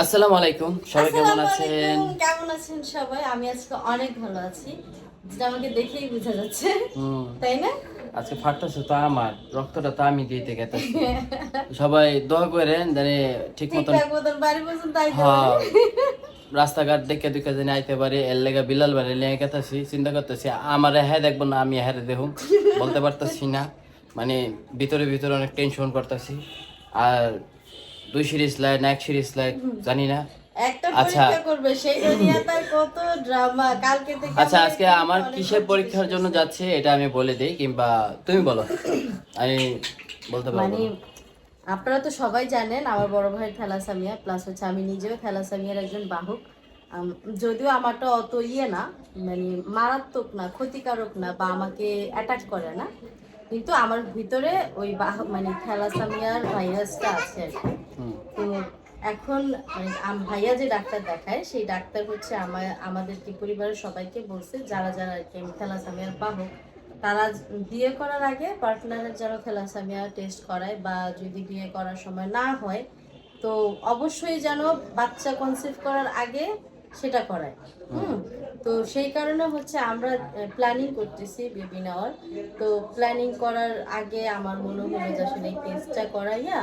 আসসালামু আলাইকুম সবাই কেমন আছেন? কেমন আছেন সবাই? আমি আজকে অনেক ভালো আছি। যেটা আমাকে দেখেই বোঝা যাচ্ছে। তাই না? আজকে ফাটতেছে তো আমার রক্তটা তো আমি দিতে গেতেছি সবাই দোয়া করেন জানি ঠিক মতন হ্যাঁ। রাস্তাঘাট দেখে দুকে জানি আইতে পারে এর লেগে বিলাল বাড়ি লেগে গেতেছি চিন্তা করতেছি আমার হ্যাঁ দেখব না আমি হ্যাঁ দেখুন বলতে পারতেছি না। মানে ভিতরে ভিতরে অনেক টেনশন করতেছি। আর দুই সিরিজ লাইন এক সিরিজ লাইন জানি না। আচ্ছা। করবে সেই কত ড্রামা কালকে আচ্ছা আজকে আমার কিসের পরীক্ষার জন্য যাচ্ছে এটা আমি বলে দেই কিংবা তুমি বলো। আমি বলতে পারব মানে আপনারা তো সবাই জানেন আমার বড় ভাই থ্যালাসামিয়া প্লাস হচ্ছে আমি নিজেও থ্যালাসামিয়ার একজন বাহক। যদিও আমারটা অত ইয়ে না মানে মারাত্মক না ক্ষতিকারক না বা আমাকে অ্যাটাক করে না। কিন্তু আমার ভিতরে ওই বাহ মানে থ্যালাসামিয়ার ভাইরাসটা আছে আর কি। তো এখন মানে আম- ভাইয়া যে ডাক্তার দেখায় সেই ডাক্তার হচ্ছে আমার আমাদের কি পরিবারের সবাইকে বলছে যারা যারা আর কি থ্যালাসামিয়ার বাহক তারা বিয়ে করার আগে পার্টনারের যেন থ্যালাসামিয়া টেস্ট করায় বা যদি বিয়ে করার সময় না হয় তো অবশ্যই যেন বাচ্চা কনসিভ করার আগে সেটা করায়। হুম। তো সেই কারণে হচ্ছে আমরা প্ল্যানিং করতেছি বেবি নেওয়ার। তো প্ল্যানিং করার আগে আমার মনে হলো যে আসলে এই টেস্টটা করাইয়া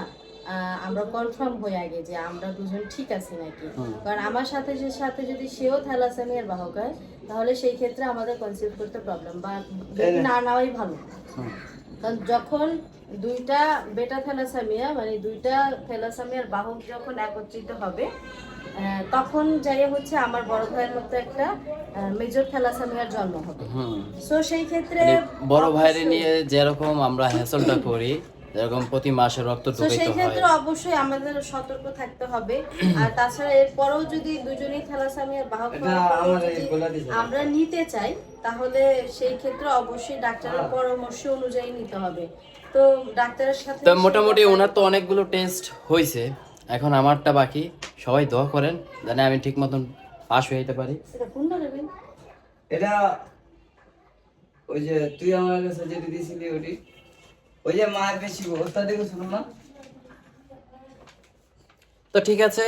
আহ, আমরা কনফার্ম হয়ে আগে যে আমরা দুজন ঠিক আছি নাকি। কারণ আমার সাথে যে সাথে যদি সেও থ্যালাসেমিয়ার বাহক হয় তাহলে সেই ক্ষেত্রে আমাদের কনসিভ করতে প্রবলেম বা না? নেওয়াই ভালো। যখন দুইটা বেটা থ্যালাসামিয়া মানে দুইটা থ্যালাসামিয়ার বাহক যখন একত্রিত হবে তখন যাই হচ্ছে আমার বড় ভাইয়ের মধ্যে একটা মেজর থ্যালাসামিয়ার জন্ম হবে। সো সেই ক্ষেত্রে মানে বড় ভাইয়ের নিয়ে যেরকম আমরা হ্যাসলটা করি যেরকম প্রতি মাসে রক্ত তো সেই ক্ষেত্রে অবশ্যই আমাদের সতর্ক থাকতে হবে। আর তাছাড়া এরপরেও যদি দুজনেই থ্যালাসামিয়ার বাহক আমরা নিতে চাই তাহলে সেই ক্ষেত্রে অবশ্যই ডাক্তারের পরামর্শ অনুযায়ী নিতে হবে। তো ডাক্তারের সাথে তো মোটামুটি ওনার তো অনেকগুলো টেস্ট হয়েছে এখন আমারটা বাকি। সবাই দোয়া করেন জানি আমি ঠিক মতন পাশ হয়ে যেতে পারি। সেটা এটা ওই যে তুই আমার কাছে যেটা দিয়েছিলি ওটি। ওই যে মায়ের বেশি ওটা দেখে শুনো না। তো ঠিক আছে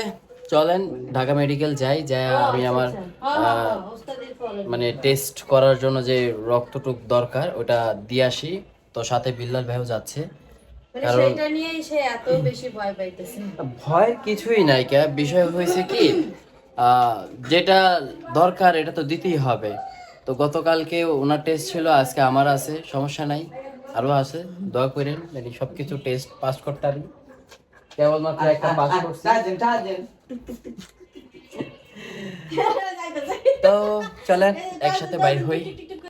চলেন ঢাকা মেডিকেল যাই যাই আমি আমার হ্যাঁ, হ্যাঁ, হ্যাঁ। মানে টেস্ট করার জন্য যে রক্তটুক দরকার ওটা দিয়ে আসি। তো সাথে বিল্লাল ভাইও যাচ্ছে। মানে কারণ- সেটা নিয়েই সে এত বেশি ভয় কিছুই নাই কে? বিষয় হয়েছে কি আহ, যেটা দরকার এটা তো দিতেই হবে। তো গতকালকে ওনার টেস্ট ছিল আজকে আমার আছে সমস্যা নাই। আরও আছে দয়া করেন মানে সবকিছু টেস্ট পাস করতে পারি কেবলমাত্র একটা পাস করছি। চার্জেন চার্জেন তো চলেন একসাথে বাইর হই।